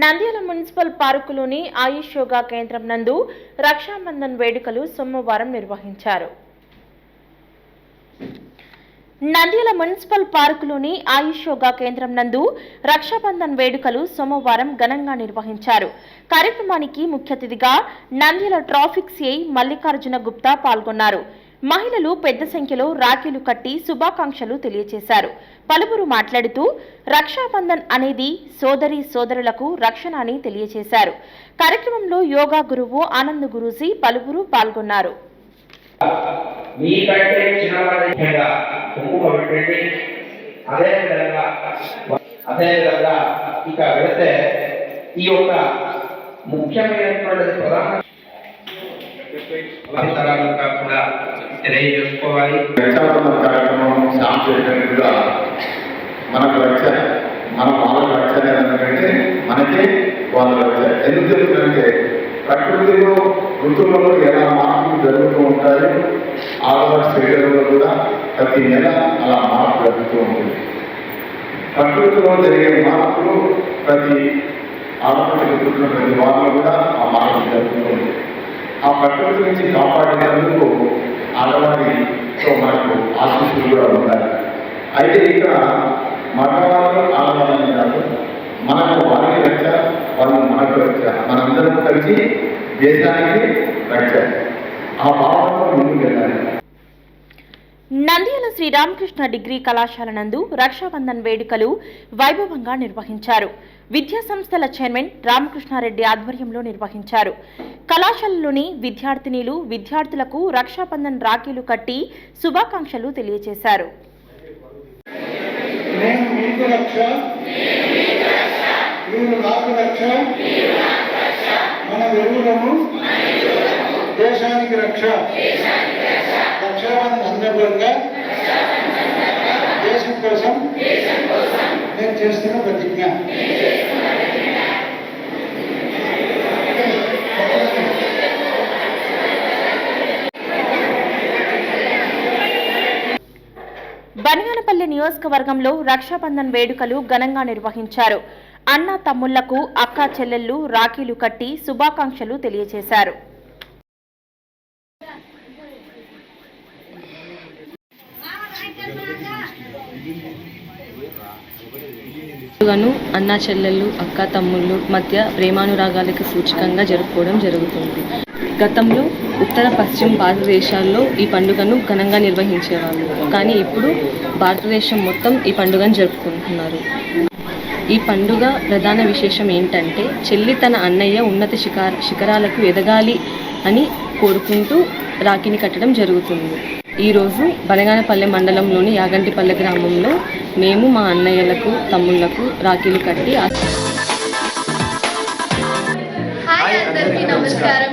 Nandyal municipal పార్కులోని ఆయుష్ యోగా కేంద్రం నందు రక్షాబంధన్ వేడుకలు సోమవారం నిర్వహించారు. నంద్యాల మున్సిపల్ పార్కులోని ఆయుష్ యోగా కేంద్రం నందు రక్షాబంధన్ వేడుకలు సోమవారం ఘనంగా నిర్వహించారు. కార్యక్రమానికి ముఖ్య అతిథిగా నంద్యాల ట్రాఫిక్ సిఐ మల్లికార్జున గుప్తా పాల్గొన్నారు. మహిళలు పెద్ద సంఖ్యలో రాఖీలు కట్టి శుభాకాంక్షలు తెలియజేశారు పలువురు మాట్లాడుతూ రక్షాబంధన్ అనేది సోదరి సోదరులకు రక్షణ అని తెలియజేశారు కార్యక్రమంలో యోగా గురువు ఆనంద్ గురూజీ పలువురు పాల్గొన్నారు. ఇక వెళితే ఈ యొక్క ముఖ్యమైనటువంటి ప్రధాన తరాలుగా కూడా తెలియజేసుకోవాలి. కార్యక్రమం స్టార్ట్ చేయడానికి కూడా మనకు రక్ష మన వాళ్ళ రక్షణ ఏంటంటే మనకే వాళ్ళ రక్ష ఎందుకు తెలుస్తుందంటే ప్రకృతిలో ఋతువులలో ఎలా మార్పులు జరుగుతూ ఉంటాయి ఆడవారి శరీరంలో కూడా ప్రతి నెల అలా మార్పు జరుగుతూ ఉంటుంది. ప్రకృతిలో జరిగే మార్పులు ప్రతి ఆడవారికి పుట్టిన ప్రతి వారిలో కూడా ఆ మార్పు జరుగుతూ ఉంటుంది ఆ ప్రకృతి నుంచి కాపాడినందుకు ఆడవారితో మనకు ఆశీస్సులు కూడా ఉండాలి అయితే ఇక్కడ మగవాళ్ళు ఆడవాళ్ళని కాదు మనకు వారికి రక్ష వాళ్ళు మనకు రక్ష. మనందరం కలిసి దేశానికి రక్ష. ఆ భావంతో ముందుకు వెళ్ళాలి. నంద్యాల శ్రీరామకృష్ణ డిగ్రీ కళాశాల నందు రక్షాబంధన్ వేడుకలు వైభవంగా నిర్వహించారు. విద్యా సంస్థల చైర్మన్ రామకృష్ణారెడ్డి ఆధ్వర్యంలో నిర్వహించారు. కళాశాలలోని విద్యార్థినిలు విద్యార్థులకు రక్షాబంధన్ రాఖీలు కట్టి శుభాకాంక్షలు తెలియజేశారు దేశానికి రక్ష రక్షాబంధన్ సందర్భంగా దేశం కోసం నేను చేస్తున్న ప్రతిజ్ఞ. బనియానపల్లి నియోజకవర్గంలో రక్షాబంధన్ వేడుకలు ఘనంగా నిర్వహించారు. అన్న తమ్ముళ్ళకు అక్క చెల్లెళ్ళు రాఖీలు కట్టి శుభాకాంక్షలు తెలియజేశారు. అన్న అన్నా చెల్లెళ్ళు అక్క తమ్ముళ్ళు మధ్య ప్రేమానురాగాలకు సూచకంగా జరుపుకోవడం జరుగుతుంది. గతంలో ఉత్తర పశ్చిమ భారతదేశాల్లో ఈ పండుగను ఘనంగా నిర్వహించేవాళ్ళు. కానీ ఇప్పుడు భారతదేశం మొత్తం ఈ పండుగను జరుపుకుంటున్నారు. ఈ పండుగ ప్రధాన విశేషం ఏంటంటే చెల్లి తన అన్నయ్య ఉన్నత శిఖర శిఖరాలకు ఎదగాలి అని కోరుకుంటూ రాఖీని కట్టడం జరుగుతుంది. ఈరోజు బనగానపల్లె మండలంలోని యాగంటిపల్లె గ్రామంలో మేము మా అన్నయ్యలకు తమ్ముళ్ళకు రాఖీలు కట్టి హాయ్ అందరికీ నమస్కారం.